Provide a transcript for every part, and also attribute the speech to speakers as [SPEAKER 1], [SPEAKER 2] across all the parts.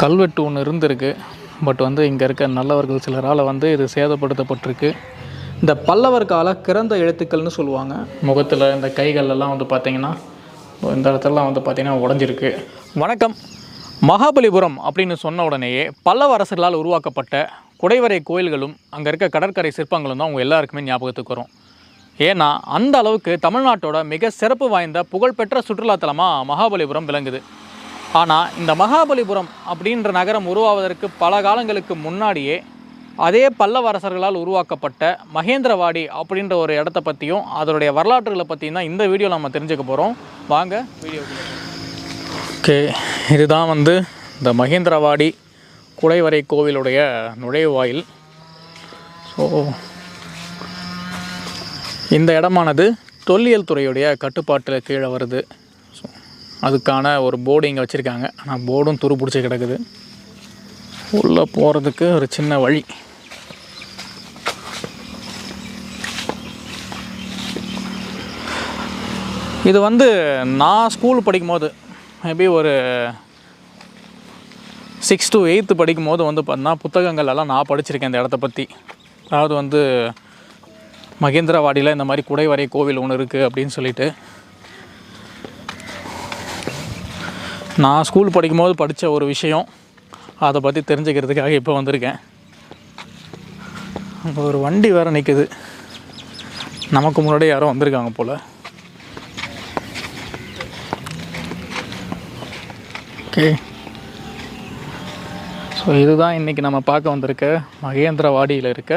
[SPEAKER 1] கல்வெட்டு ஒன்று இருந்திருக்கு. பட் வந்து இங்கே இருக்க நல்லவர்கள் சிலரால் வந்து இது சேதப்படுத்தப்பட்டிருக்கு. இந்த பல்லவர் கால கிறந்த எழுத்துக்கள்னு சொல்லுவாங்க. முகத்தில் இந்த கைகள்லாம் வந்து பார்த்திங்கன்னா இந்த இடத்துலலாம் வந்து பார்த்திங்கன்னா உடஞ்சிருக்கு. வணக்கம். மகாபலிபுரம் அப்படின்னு சொன்ன உடனேயே பல்லவ அரசர்களால் உருவாக்கப்பட்ட குடைவரை கோயில்களும் அங்கே இருக்க கடற்கரை சிற்பங்களும் தான் உங்கள் எல்லாருக்குமே ஞாபகத்துக்கு வரும். ஏன்னா அந்த அளவுக்கு தமிழ்நாட்டோட மிக சிறப்பு வாய்ந்த புகழ்பெற்ற சுற்றுலாத்தலமாக மகாபலிபுரம் விளங்குது. ஆனால் இந்த மகாபலிபுரம் அப்படின்ற நகரம் உருவாவதற்கு பல காலங்களுக்கு முன்னாடியே அதே பல்லவ அரசர்களால் உருவாக்கப்பட்ட மகேந்திரவாடி அப்படின்ற ஒரு இடத்த பற்றியும் அதனுடைய வரலாற்றுகளை பற்றியும் தான் இந்த வீடியோ நம்ம தெரிஞ்சுக்க போகிறோம் வாங்க வீடியோ ஓகே இதுதான் வந்து இந்த மகேந்திரவாடி குடைவரை கோவிலுடைய நுழைவாயில் ஸோ இந்த இடமானது தொல்லியல் துறையுடைய கட்டுப்பாட்டில் கீழே வருது. அதுக்கான ஒரு போர்டு இங்கே வச்சுருக்காங்க. ஆனால் போர்டும் துரு பிடிச்சி கிடக்குது. உள்ளே போகிறதுக்கு ஒரு சின்ன வழி. இது வந்து நான் ஸ்கூல் படிக்கும்போது மேபி ஒரு சிக்ஸ் டு எயித்து படிக்கும் போது வந்து பார்த்தீங்கன்னா புத்தகங்கள் எல்லாம் நான் படிச்சிருக்கேன் இந்த இடத்த பற்றி அதாவது வந்து மகேந்திரவாடியில் இந்த மாதிரி குடைவரை கோவில் ஒன்று இருக்குது அப்படின்னு சொல்லிட்டு. நான் ஸ்கூல் படிக்கும்போது படித்த ஒரு விஷயம். அதை பற்றி தெரிஞ்சுக்கிறதுக்காக இப்போ வந்திருக்கேன். அங்கே ஒரு வண்டி வேறு நிற்குது நமக்கு முன்னாடி யாரோ வந்திருக்காங்க போல். ஓகே ஸோ இதுதான் இன்றைக்கி நம்ம பார்க்க வந்திருக்க மகேந்திரவாடியில் இருக்க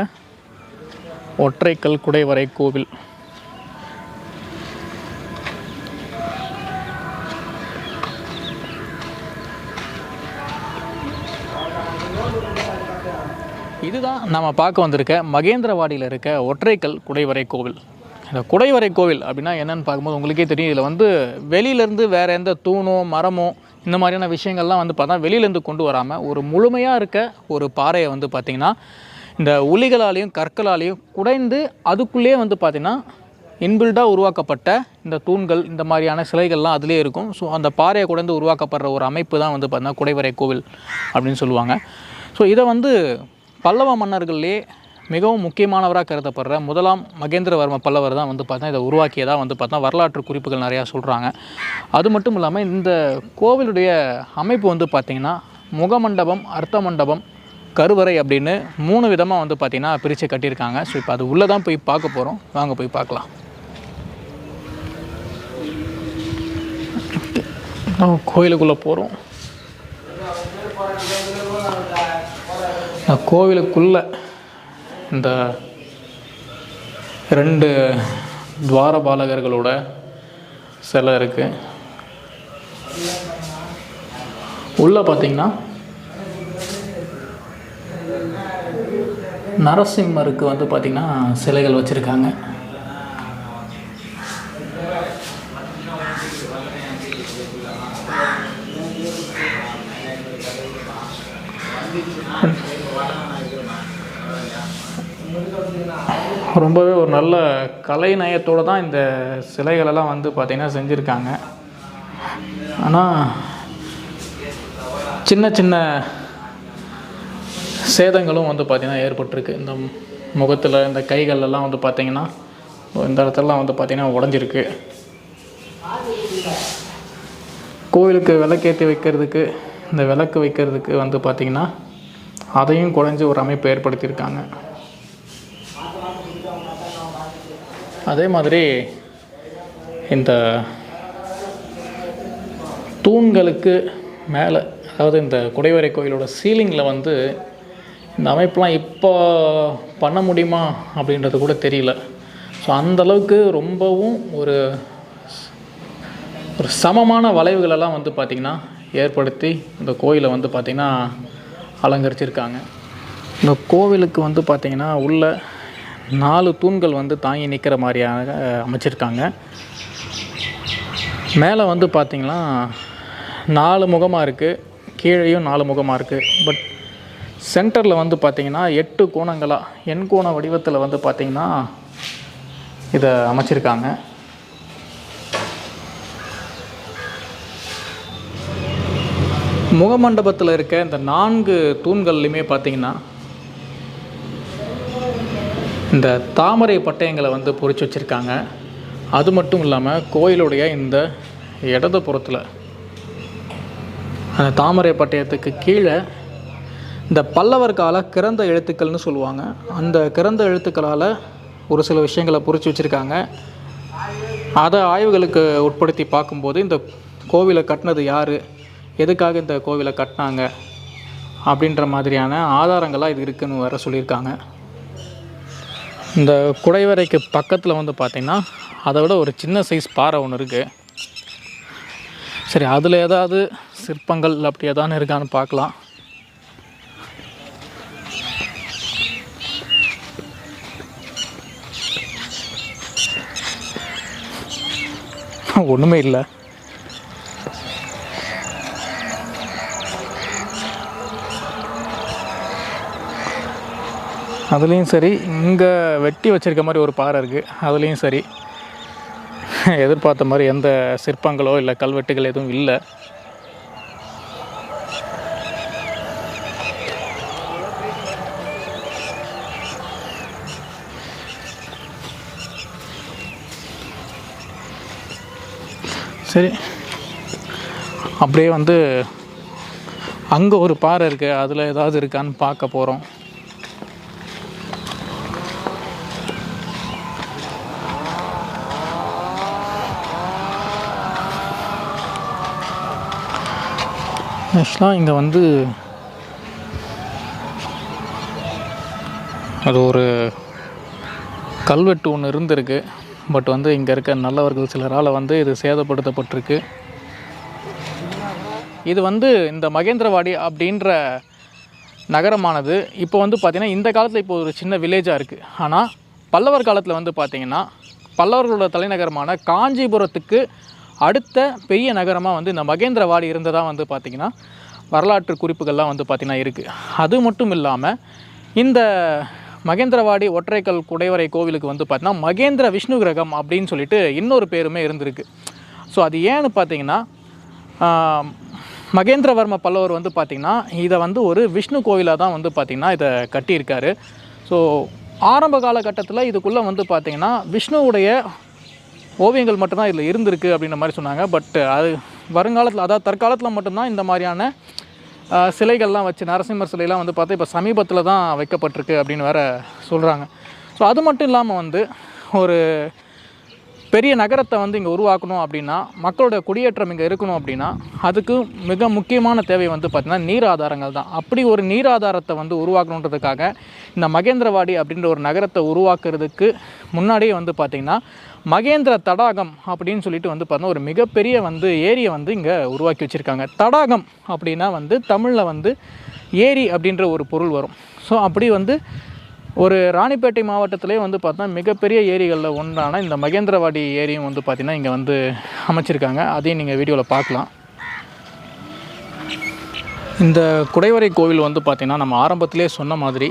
[SPEAKER 1] ஒற்றைக்கல் குடைவரை கோவில். இதுதான் நம்ம பார்க்க வந்திருக்க மகேந்திரவாடியில் இருக்க ஒற்றைக்கல் குடைவரை கோவில். இந்த குடைவரை கோவில் அப்படின்னா என்னென்னு பார்க்கும்போது உங்களுக்கே தெரியும். இதில் வந்து வெளியிலேருந்து வேறு எந்த தூணோ மரமோ இந்த மாதிரியான விஷயங்கள்லாம் வந்து பார்த்தா வெளியிலேருந்து கொண்டு வராமல் ஒரு முழுமையாக இருக்க ஒரு பாறையை வந்து பார்த்திங்கன்னா இந்த உளிகளாலேயும் கற்களாலேயும் குடைந்து அதுக்குள்ளேயே வந்து பார்த்திங்கன்னா இன்பில்டாக உருவாக்கப்பட்ட இந்த தூண்கள் இந்த மாதிரியான சிலைகள்லாம் அதிலே இருக்கும். ஸோ அந்த பாறையை குடைந்து உருவாக்கப்படுற ஒரு அமைப்பு தான் வந்து பார்த்திங்கன்னா குடைவரை கோவில் அப்படின்னு சொல்லுவாங்க. ஸோ இதை வந்து பல்லவ மன்னர்கள்லேயே மிகவும் முக்கியமானவராக கருதப்படுற முதலாம் மகேந்திரவர்ம பல்லவர் தான் வந்து பார்த்தா இதை உருவாக்கியதாக வந்து பார்த்தா வரலாற்று குறிப்புகள் நிறையா சொல்கிறாங்க அது மட்டும் இல்லாமல் இந்த கோவிலுடைய அமைப்பு வந்து பார்த்திங்கன்னா முகமண்டபம் அர்த்த மண்டபம் கருவறை அப்படின்னு மூணு விதமாக வந்து பார்த்திங்கன்னா பிரித்து கட்டியிருக்காங்க. ஸோ இப்போ அது உள்ளே தான் போய் பார்க்க போகிறோம் வாங்க போய் பார்க்கலாம். நம்ம கோயிலுக்குள்ளே போகிறோம் கோவிலுக்குள்ளே இந்த ரெண்டு துவாரபாலகர்களோட சிலை இருக்குது உள்ளே பார்த்தீங்கன்னா நரசிம்மருக்கு வந்து பார்த்திங்கன்னா சிலைகள் வச்சுருக்காங்க. ரொம்பவே ஒரு நல்ல கலை நயத்தோடு தான் இந்த சிலைகளெல்லாம் வந்து பார்த்திங்கன்னா செஞ்சுருக்காங்க. ஆனால் சின்ன சின்ன சேதங்களும் வந்து பார்த்திங்கன்னா ஏற்பட்டிருக்கு. இந்த முகத்தில் இந்த கைகள்லாம் வந்து பார்த்திங்கன்னா இந்த இடத்துலலாம் வந்து பார்த்திங்கன்னா உடஞ்சிருக்கு. கோவிலுக்கு விளக்கேற்றி வைக்கிறதுக்கு இந்த விளக்கு வைக்கிறதுக்கு வந்து பார்த்திங்கன்னா அதையும் குறைஞ்சி ஒரு அமைப்பு ஏற்படுத்தியிருக்காங்க. அதே மாதிரி இந்த தூண்களுக்கு மேலே அதாவது இந்த குடைவரை கோயிலோட சீலிங்கில் வந்து இந்த அமைப்பெலாம் இப்போ பண்ண முடியுமா அப்படின்றது கூட தெரியல. ஸோ அந்தளவுக்கு ரொம்பவும் ஒரு ஒரு சமமான வளைவுகளெல்லாம் வந்து பார்த்திங்கன்னா ஏற்படுத்தி இந்த கோயிலை வந்து பார்த்திங்கன்னா அலங்கரிச்சிருக்காங்க. இந்த கோவிலுக்கு வந்து பார்த்திங்கன்னா உள்ள நாலு தூண்கள் வந்து தாங்கி நிற்கிற மாதிரியாக அமைச்சிருக்காங்க. மேலே வந்து பார்த்திங்கன்னா நாலு முகமாக இருக்குது கீழேயும் நாலு முகமாக இருக்குது பட் சென்டரில் வந்து பார்த்திங்கன்னா எட்டு கோணங்களாக எண்கோண வடிவத்தில் வந்து பார்த்திங்கன்னா இதை அமைச்சிருக்காங்க. முகமண்டபத்தில் இருக்க இந்த நான்கு தூண்கள்லையுமே பார்த்தீங்கன்னா இந்த தாமரை பட்டயங்களை வந்து பொறிச்சு வச்சுருக்காங்க. அது மட்டும் இல்லாமல் கோயிலுடைய இந்த இடது புறத்தில் அந்த தாமரை பட்டயத்துக்கு கீழே இந்த பல்லவர் கால கிறந்த எழுத்துக்கள்னு சொல்லுவாங்க. அந்த கிறந்த எழுத்துக்களால் ஒரு சில விஷயங்களை பொறிச்சு வச்சுருக்காங்க. அதை ஆய்வுகளுக்கு உட்படுத்தி பார்க்கும்போது இந்த கோவிலை கட்டினது யார்? எதுக்காக இந்த கோவிலை கட்டினாங்க அப்படின்ற மாதிரியான ஆதாரங்கள்லாம் இது இருக்குதுன்னு வர சொல்லியிருக்காங்க. இந்த குடைவரைக்கு பக்கத்தில் வந்து பார்த்திங்கன்னா அதை விட ஒரு சின்ன சைஸ் பாறை ஒன்று இருக்குது சரி அதில் ஏதாவது சிற்பங்கள் அப்படி ஏதாவது இருக்கான்னு பார்க்கலாம். ஒன்றுமே இல்லை. அதுலேயும் சரி இங்கே வெட்டி வச்சிருக்க மாதிரி ஒரு பாறை இருக்குது அதுலேயும் சரி எதிர்பார்த்த மாதிரி எந்த சிற்பங்களோ இல்லை கல்வெட்டுகள் எதுவும் இல்லை. சரி அப்படியே வந்து அங்கே ஒரு பாறை இருக்குது அதில் ஏதாவது இருக்கான்னு பார்க்க போகிறோம் ஆக்சுவலாக இங்கே வந்து அது ஒரு கல்வெட்டு ஒன்று இருந்திருக்கு. பட் வந்து இங்கே இருக்க நல்லவர்கள் சிலரால் வந்து இது சேதப்படுத்தப்பட்டிருக்கு. இது வந்து இந்த மகேந்திரவாடி அப்படின்ற நகரமானது. இப்போ வந்து பார்த்திங்கன்னா இந்த காலத்தில் இப்போ ஒரு சின்ன வில்லேஜாக இருக்குது ஆனால் பல்லவர் காலத்தில் வந்து பார்த்திங்கன்னா பல்லவர்களோட தலைநகரமான காஞ்சிபுரத்துக்கு அடுத்த பெரிய நகரமாக வந்து இந்த மகேந்திரவாடி இருந்ததாக வந்து பார்த்திங்கன்னா வரலாற்று குறிப்புகள்லாம் வந்து பார்த்திங்கன்னா இருக்குது அது மட்டும் இல்லாமல் இந்த மகேந்திரவாடி ஒற்றைக்கல் குடைவரை கோவிலுக்கு வந்து பார்த்தீங்கன்னா மகேந்திர விஷ்ணு கிரகம் அப்படின்னு சொல்லிட்டு இன்னொரு பேருமே இருந்திருக்கு. ஸோ அது ஏன்னு பார்த்தீங்கன்னா மகேந்திரவர்ம பல்லவர் வந்து பார்த்திங்கன்னா இதை வந்து ஒரு விஷ்ணு கோவிலாக தான் வந்து பார்த்திங்கன்னா இதை கட்டியிருக்காரு. ஸோ ஆரம்ப காலகட்டத்தில் இதுக்குள்ளே வந்து பார்த்திங்கன்னா விஷ்ணுவுடைய ஓவியங்கள் மட்டும்தான் இதில் இருந்திருக்கு அப்படின்ற மாதிரி சொன்னாங்க. பட் uh, அது வருங்காலத்தில் அதாவது தற்காலத்தில் மட்டும்தான் இந்த மாதிரியான சிலைகள்லாம் வச்சு நரசிம்மர் சிலைலாம் வந்து பார்த்தா இப்போ சமீபத்தில் தான் வைக்கப்பட்டிருக்கு அப்படின்னு வேற சொல்கிறாங்க ஸோ அது மட்டும் இல்லாமல் வந்து ஒரு பெரிய நகரத்தை வந்து இங்கே உருவாக்கணும் அப்படின்னா மக்களோட குடியேற்றம் இங்கே இருக்கணும் அப்படின்னா அதுக்கு மிக முக்கியமான தேவை வந்து பார்த்திங்கன்னா நீர் ஆதாரங்கள் தான். அப்படி ஒரு நீர் ஆதாரத்தை வந்து உருவாக்கணுன்றதுக்காக இந்த மகேந்திரவாடி அப்படின்ற ஒரு நகரத்தை உருவாக்குறதுக்கு முன்னாடியே வந்து பார்த்திங்கன்னா மகேந்திர தடாகம் அப்படின்னு சொல்லிட்டு வந்து பார்த்தோன்னா ஒரு மிகப்பெரிய வந்து ஏரியை வந்து இங்கே உருவாக்கி வச்சுருக்காங்க. தடாகம் அப்படின்னா வந்து தமிழில் வந்து ஏரி அப்படின்ற ஒரு பொருள் வரும். ஸோ அப்படி வந்து ஒரு ராணிப்பேட்டை மாவட்டத்திலே வந்து பார்த்தா மிகப்பெரிய ஏரிகளில் ஒன்றான இந்த மகேந்திரவாடி ஏரியும் வந்து பார்த்திங்கன்னா இங்கே வந்து அமைச்சிருக்காங்க. அதையும் நீங்கள் வீடியோவில் பார்க்கலாம். இந்த குடைவரை கோவில் வந்து பார்த்திங்கன்னா நம்ம ஆரம்பத்திலே சொன்ன மாதிரி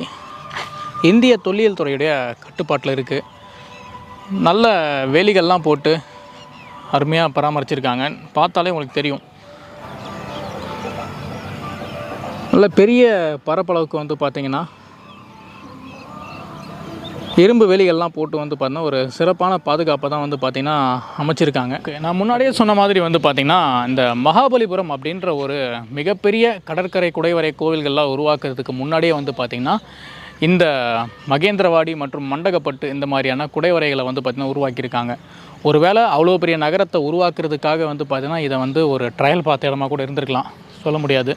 [SPEAKER 1] இந்திய தொல்லியல் துறையுடைய கட்டுப்பாட்டில் இருக்குது நல்ல வேலிகள்லாம் போட்டு அருமையாக பராமரிச்சிருக்காங்க. பார்த்தாலே உங்களுக்கு தெரியும். நல்ல பெரிய பரப்பளவுக்கு வந்து பார்த்திங்கன்னா இரும்பு வேலிகள்லாம் போட்டு வந்து பார்த்தீங்கன்னா ஒரு சிறப்பான பாதுகாப்பை தான் வந்து பார்த்திங்கன்னா அமைச்சிருக்காங்க. நான் முன்னாடியே சொன்ன மாதிரி வந்து பார்த்திங்கன்னா இந்த மகாபலிபுரம் அப்படின்ற ஒரு மிகப்பெரிய கடற்கரை குடைவரை கோவில்கள்லாம் உருவாக்குறதுக்கு முன்னாடியே வந்து பார்த்திங்கன்னா இந்த மகேந்திரவாடி மற்றும் மண்டகப்பட்டு இந்த மாதிரியான குடைவரைகளை வந்து பார்த்திங்கன்னா உருவாக்கியிருக்காங்க. ஒருவேளை அவ்வளோ பெரிய நகரத்தை உருவாக்குறதுக்காக வந்து பார்த்திங்கன்னா இதை வந்து ஒரு ட்ரையல் பார்த்த இடமா கூட இருந்திருக்கலாம். சொல்ல முடியாது.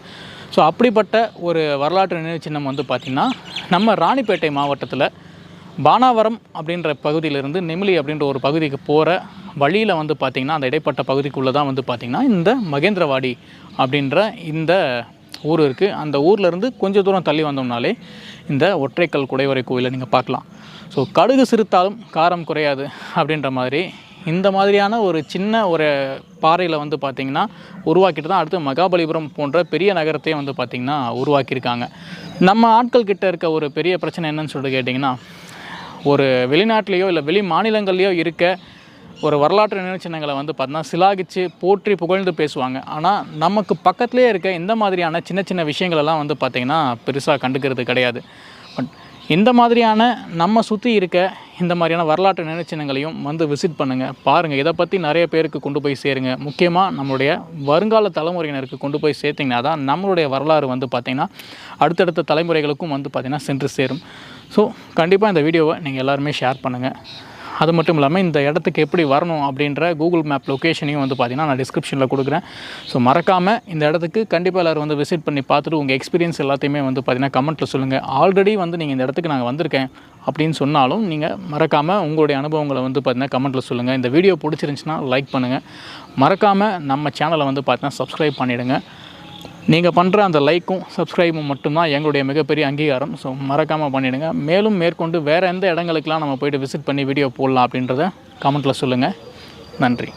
[SPEAKER 1] ஸோ அப்படிப்பட்ட ஒரு வரலாற்று நினைவு சின்னம் வந்து பார்த்திங்கன்னா நம்ம ராணிப்பேட்டை மாவட்டத்தில் பானாவரம் அப்படின்ற பகுதியிலிருந்து நெமிலி அப்படின்ற ஒரு பகுதிக்கு போகிற வழியில் வந்து பார்த்திங்கன்னா அந்த இடைப்பட்ட பகுதிக்குள்ளே தான் வந்து பார்த்திங்கன்னா இந்த மகேந்திரவாடி அப்படின்ற இந்த ஊர் இருக்குது அந்த ஊர்லேருந்து கொஞ்சம் தூரம் தள்ளி வந்தோம்னாலே இந்த ஒற்றைக்கல் குடைவரை கோயிலை நீங்கள் பார்க்கலாம். ஸோ கடுகு சிறுத்தாலும் காரம் குறையாது அப்படின்ற மாதிரி இந்த மாதிரியான ஒரு சின்ன ஒரு பாறையில் வந்து பார்த்திங்கன்னா உருவாக்கிட்டு தான் அடுத்து மகாபலிபுரம் போன்ற பெரிய நகரத்தையும் வந்து பார்த்திங்கன்னா உருவாக்கியிருக்காங்க. நம்ம ஆட்கள் கிட்ட இருக்க ஒரு பெரிய பிரச்சனை என்னன்னு சொல்லிட்டு கேட்டிங்கன்னா ஒரு வெளிநாட்டிலேயோ இல்லை வெளி மாநிலங்கள்லேயோ இருக்க ஒரு வரலாற்று நினைவுச்சின்னங்களை வந்து பார்த்தீங்கன்னா சிலாகிச்சு போற்றி புகழ்ந்து பேசுவாங்க. ஆனால் நமக்கு பக்கத்துலேயே இருக்க இந்த மாதிரியான சின்ன சின்ன விஷயங்களெல்லாம் வந்து பார்த்திங்கன்னா பெருசாக கண்டுக்கிறது கிடையாது. பட் இந்த மாதிரியான நம்ம சுற்றி இருக்க இந்த மாதிரியான வரலாற்று நினைச்சின்னங்களையும் வந்து விசிட் பண்ணுங்கள் பாருங்கள் இதை பற்றி நிறைய பேருக்கு கொண்டு போய் சேருங்க. முக்கியமாக நம்மளுடைய வருங்கால தலைமுறையினருக்கு கொண்டு போய் சேர்த்திங்கன்னா தான் நம்மளுடைய வரலாறு வந்து பார்த்திங்கன்னா அடுத்தடுத்த தலைமுறைகளுக்கும் வந்து பார்த்திங்கன்னா சென்று சேரும். ஸோ கண்டிப்பாக இந்த வீடியோவை நீங்கள் எல்லாருமே ஷேர் பண்ணுங்கள் அது மட்டும் இல்லாமல் இந்த இடத்துக்கு எப்படி வரணும் அப்படின்ற கூகுள் மேப் லொக்கேஷனையும் வந்து பார்த்தீங்கன்னா நான் டிஸ்கிரிப்ஷனில் கொடுக்குறேன். ஸோ மறக்காமல் இந்த இடத்துக்கு கண்டிப்பாக எல்லோரும் வந்து விசிட் பண்ணி பார்த்துட்டு உங்கள் எக்ஸ்பீரியன்ஸ் எல்லாத்தையுமே வந்து பார்த்தீங்கன்னா கமெண்ட்டில் சொல்லுங்கள் ஆல்ரெடி வந்து நீங்கள் இந்த இடத்துக்கு நாங்கள் வந்திருக்கேன் அப்படின்னு சொன்னாலும் நீங்கள் மறக்காமல் உங்களுடைய அனுபவங்களை வந்து பார்த்தீங்கன்னா கமெண்ட்டில் சொல்லுங்கள் இந்த வீடியோ பிடிச்சிருந்துச்சின்னா லைக் பண்ணுங்கள் மறக்காமல் நம்ம சேனலை வந்து பார்த்தீங்கன்னா சப்ஸ்கிரைப் பண்ணிவிடுங்க நீங்கள் பண்ணுற அந்த லைக்கும் சப்ஸ்கிரைபும் மட்டும்தான் எங்களுடைய மிகப்பெரிய அங்கீகாரம். ஸோ மறக்காமல் பண்ணிவிடுங்க மேலும் மேற்கொண்டு வேறு எந்த இடங்களுக்கெலாம் நம்ம போய்ட்டு விசிட் பண்ணி வீடியோ போடலாம் அப்படின்றத கமெண்ட்டில் சொல்லுங்கள் நன்றி.